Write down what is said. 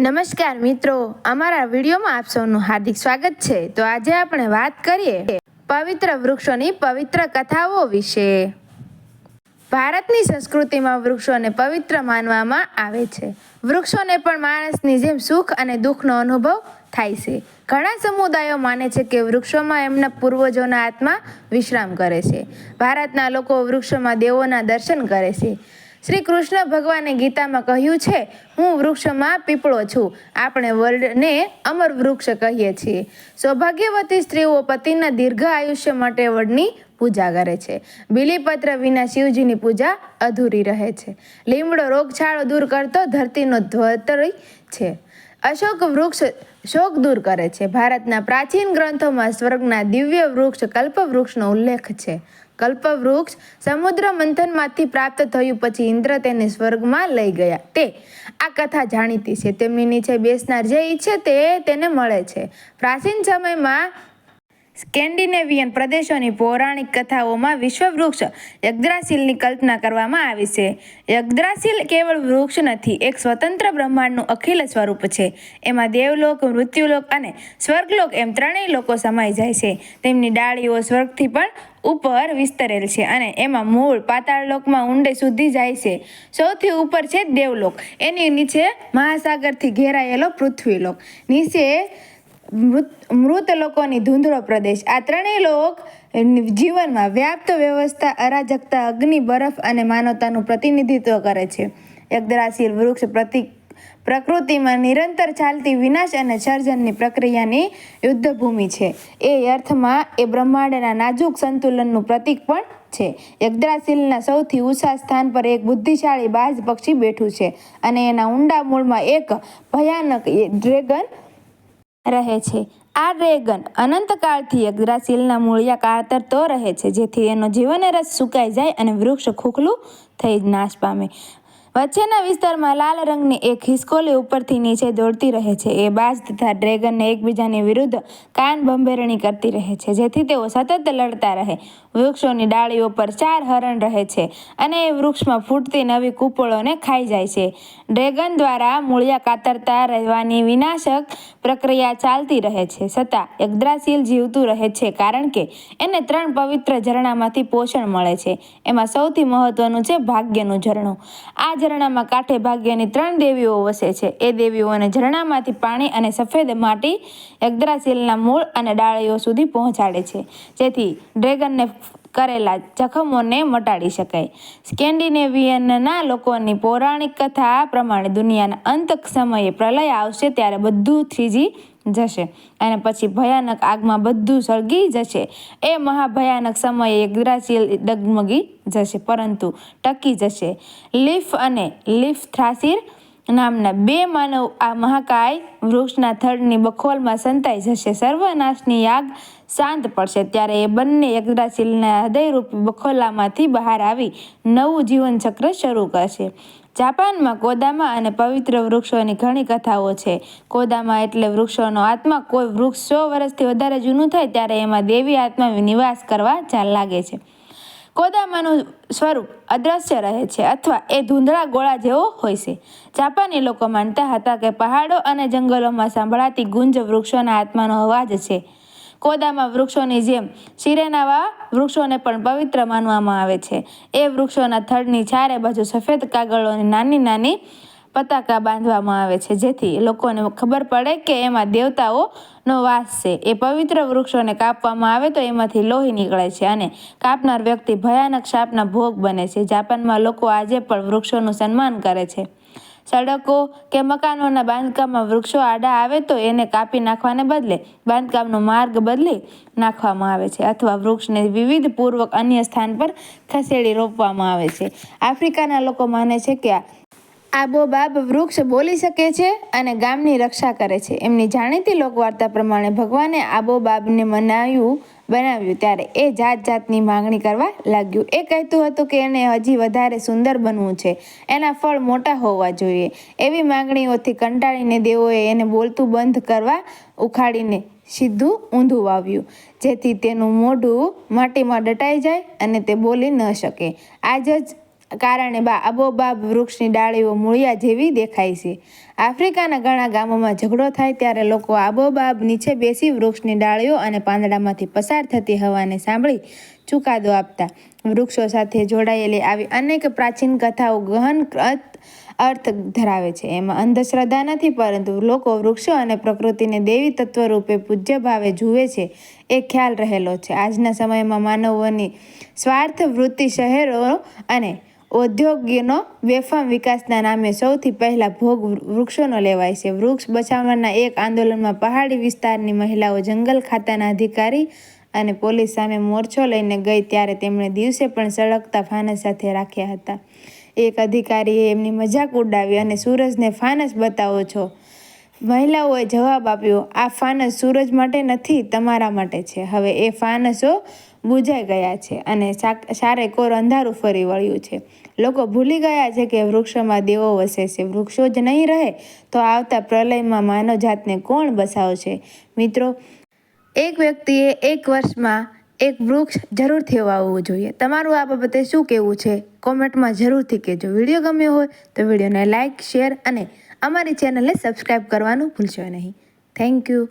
નમસ્કાર મિત્રો, અમારા વિડીયોમાં આપ સૌનું હાર્દિક સ્વાગત છે. તો આજે આપણે વાત કરીએ પવિત્ર વૃક્ષોની પવિત્ર કથાઓ વિશે. ભારતની સંસ્કૃતિમાં વૃક્ષોને પવિત્ર માનવામાં આવે છે. વૃક્ષોને પણ માણસની જેમ સુખ અને દુઃખનો અનુભવ થાય છે. ઘણા સમુદાયો માને છે કે વૃક્ષોમાં એમના પૂર્વજોના આત્મા વિશ્રામ કરે છે. ભારતના લોકો વૃક્ષોમાં દેવોના દર્શન કરે છે. શ્રી કૃષ્ણ ભગવાને ગીતામાં કહ્યું છે, હું વૃક્ષમાં પીપળો છું. આપણે વર્લ્ડને અમર વૃક્ષ કહીએ છીએ. સૌભાગ્યવતી સ્ત્રીઓ પતિના દીર્ઘ આયુષ્ય માટે વડની પૂજા કરે છે. બિલીપત્ર વિના શિવજીની પૂજા અધૂરી રહે છે. લીમડો રોગચાળો દૂર કરતો ધરતીનો ધ્વતરી છે. અશોક વૃક્ષ શોક દૂર કરે છે. ભારતના પ્રાચીન ગ્રંથોમાં સ્વર્ગના દિવ્ય વૃક્ષ કલ્પવૃક્ષનો ઉલ્લેખ છે. કલ્પવૃક્ષ સમુદ્ર મંથનમાંથી પ્રાપ્ત થયું, પછી ઇન્દ્ર તેને સ્વર્ગમાં લઈ ગયા. તે આ કથા જાણીતી છે. તેમની નીચે બેસનાર જે ઈચ્છે તે તેને મળે છે. પ્રાચીન સમયમાં સ્કેન્ડિનેવિયન પ્રદેશોની પૌરાણિક કથાઓમાં વિશ્વવૃક્ષ યગ્દ્રાસિલની કલ્પના કરવામાં આવી છે. યગ્દ્રાસિલ કેવળ વૃક્ષ નથી, એક સ્વતંત્ર બ્રહ્માંડનું અખિલ સ્વરૂપ છે. એમાં દેવલોક, મૃત્યુલોક અને સ્વર્ગલોક એમ ત્રણેય લોકો સમાઈ જાય છે. તેમની ડાળીઓ સ્વર્ગથી પણ ઉપર વિસ્તરેલ છે અને એમાં મૂળ પાતાળ લોકમાં ઊંડે સુધી જાય છે. સૌથી ઉપર છે દેવલોક. એની નીચે મહાસાગરથી ઘેરાયેલો પૃથ્વીલોક. નીચે મૃત મૃત લોકોની ધૂંધળો પ્રદેશ. આ ત્રણેય લોક જીવનમાં વ્યાપ્ત વ્યવસ્થા, અરાજકતા, અગ્નિ, બરફ અને માનવતાનું પ્રતિનિધિત્વ કરે છે. યગદ્રાશીલ વૃક્ષ પ્રતિક પ્રકૃતિમાં નિરંતર ચાલતી વિનાશ અને સર્જનની પ્રક્રિયાની યુદ્ધભૂમિ છે. એ અર્થમાં એ બ્રહ્માંડના નાજુક સંતુલનનું પ્રતીક પણ છે. યગ્દ્રાસિલના સૌથી ઊંચા સ્થાન પર એક બુદ્ધિશાળી બાજ પક્ષી બેઠું છે અને એના ઊંડા મૂળમાં એક ભયાનક ડ્રેગન રહે છે. આ ડ્રેગન અનંતકાળથી યગ્દ્રાસિલના મૂળિયા કાતરતો રહે છે, જેથી એનો જીવન રસ સુકાઈ જાય અને વૃક્ષ ખોખલું થઈ નાશ પામે. વચ્ચેના વિસ્તારમાં લાલ રંગની એક હિસકોલી ઉપરથી નીચે દોડતી રહે છે. એ બાજ તથા ડ્રેગનને એકબીજાની વિરુદ્ધ કાન ભંભેરણી કરતી રહે છે, જેથી તેઓ સતત લડતા રહે. વૃક્ષોની ડાળીઓ પર ચાર હરણ રહે છે અને એ વૃક્ષમાં ફૂટતી નવી કૂપળોને ખાઈ જાય છે. ડ્રેગન દ્વારા મૂળિયા કાતરતા રહેવાની વિનાશક પ્રક્રિયા ચાલતી રહે છે છતાં યગ્દ્રાશીલ જીવતું રહે છે કારણ કે એને ત્રણ પવિત્ર ઝરણામાંથી પોષણ મળે છે. એમાં સૌથી મહત્વનું છે ભાગ્યનું ઝરણું. આ ઝરણામાં કાંઠે ભાગ્યની ત્રણ દેવીઓ વસે છે. એ દેવીઓને ઝરણામાંથી પાણી અને સફેદ માટી યગ્દ્રાશીલના મૂળ અને ડાળીઓ સુધી પહોંચાડે છે. જેથી ડ્રેગનને કરેલા જખમોને મટાડી શકાય. સ્કેન્ડિનેવિયનના લોકોની પૌરાણિક કથા પ્રમાણે દુનિયાના અંત સમયે પ્રલય આવશે ત્યારે બધું થ્રીજી જશે અને પછી ભયાનક આગમાં બધું સળગી જશે. એ મહાભયાનક સમયે યગ્દ્રાશીલ ડગમગી જશે, પરંતુ ટકી જશે. લીફ અને લીફ થ્રાસીર નામના બે માનવ આ મહાકાય વૃક્ષના થડની બખોલમાં સંતાઈ જશે. સર્વનાશની યાગ શાંત પડશે ત્યારે એ બંને યજ્ઞાશીલના હૃદયરૂપી બખોલામાંથી બહાર આવી નવું જીવનચક્ર શરૂ કરશે. જાપાનમાં કોદામા અને પવિત્ર વૃક્ષોની ઘણી કથાઓ છે. કોદામા એટલે વૃક્ષોનો આત્મા. કોઈ વૃક્ષ સો વર્ષથી વધારે જૂનું થાય ત્યારે એમાં દેવી આત્મા નિવાસ કરવા ચાલ લાગે છે. કોદામાનું સ્વરૂપ અદ્રશ્ય રહે છે અથવા એ ધૂંધળા ગોળા જેવો હોય છે. જાપાની લોકો માનતા હતા કે પહાડો અને જંગલોમાં સંભળાતી ગુંજ વૃક્ષોના આત્માનો અવાજ છે. કોદામાં વૃક્ષોની જેમ શિરેનાવા વૃક્ષોને પણ પવિત્ર માનવામાં આવે છે. એ વૃક્ષોના થડની ચારે બાજુ સફેદ કાગળોની નાની નાની પતાકા બાંધવામાં આવે છે, જેથી લોકોને ખબર પડે કે એમાં દેવતાઓનો વાસ છે. એ પવિત્ર વૃક્ષોને કાપવામાં આવે તો એમાંથી લોહી નીકળે છે અને કાપનાર વ્યક્તિ ભયાનક શાપના ભોગ બને છે. જાપાનમાં લોકો આજે પણ વૃક્ષોનું સન્માન કરે છે. સડકો કે મકાનોના બાંધકામમાં વૃક્ષો આડા આવે તો એને કાપી નાખવાને બદલે બાંધકામનો માર્ગ બદલી નાખવામાં આવે છે અથવા વૃક્ષને વિવિધ પૂર્વક અન્ય સ્થાન પર ખસેડી રોપવામાં આવે છે. આફ્રિકાના લોકો માને છે કે આ આબોબાબ વૃક્ષ બોલી શકે છે અને ગામની રક્ષા કરે છે. એમની જાણીતી લોકવાર્તા પ્રમાણે ભગવાને આબોબાબને મનાવ્યું બનાવ્યું ત્યારે એ જાત જાતની માંગણી કરવા લાગ્યું. એ કહેતું હતું કે એને હજી વધારે સુંદર બનવું છે. એના ફળ મોટા હોવા જોઈએ. એવી માંગણીઓથી કંટાળીને દેવોએ એને બોલતું બંધ કરવા ઉખાડીને સીધું ઊંધું વાવ્યું. જેથી તેનું મોઢું માટીમાં દટાઈ જાય અને તે બોલી ન શકે. આજ જ કારણે બા આબોબાબ વૃક્ષની ડાળીઓ મૂળિયા જેવી દેખાય છે. આફ્રિકાના ઘણા ગામોમાં ઝઘડો થાય ત્યારે લોકો આબોબાબ નીચે બેસી વૃક્ષની ડાળીઓ અને પાંદડામાંથી પસાર થતી હવાને સાંભળી ચુકાદો આપતા. વૃક્ષો સાથે જોડાયેલી આવી અનેક પ્રાચીન કથાઓ ગહન અર્થ ધરાવે છે. એમાં અંધશ્રદ્ધા નથી, પરંતુ લોકો વૃક્ષો અને પ્રકૃતિને દેવી તત્વ રૂપે પૂજ્ય ભાવે જુએ છે. એ ખ્યાલ રહેલો છે. આજના સમયમાં માનવોની સ્વાર્થ વૃત્તિ શહેરો અને ઔદ્યોગિકનો બેફામ વિકાસના નામે સૌથી પહેલાં ભોગ વૃક્ષોનો લેવાય છે. વૃક્ષ બચાવવાના એક આંદોલનમાં પહાડી વિસ્તારની મહિલાઓ જંગલ ખાતાના અધિકારી અને પોલીસ સામે મોરચો લઈને ગઈ ત્યારે તેમણે દિવસે પણ સળગતા ફાનસ સાથે રાખ્યા હતા. એક અધિકારીએ એમની મજાક ઉડાવી અને સૂરજને ફાનસ બતાવો છો. મહિલાઓએ જવાબ આપ્યો, આ ફાનસ સૂરજ માટે નથી, તમારા માટે છે. હવે એ ફાનસો બુજાઈ ગયા છે અને સારે કોર અંધારું ફરી વળ્યું છે. લોકો ભૂલી ગયા છે કે વૃક્ષોમાં દેવો વસે છે. વૃક્ષો જ નહીં રહે તો આવતા પ્રલયમાં માનવજાતને કોણ બસાવશે? મિત્રો, એક વ્યક્તિએ એક વર્ષમાં એક વૃક્ષ જરૂરથી વાવવું જોઈએ. તમારું આ બાબતે શું કહેવું છે? કોમેન્ટમાં જરૂરથી કહેજો. વીડિયો ગમ્યો હોય તો વિડીયોને લાઇક શેર અને અમારી ચેનલને સબસ્ક્રાઈબ કરવાનું ભૂલશો નહીં. Thank you.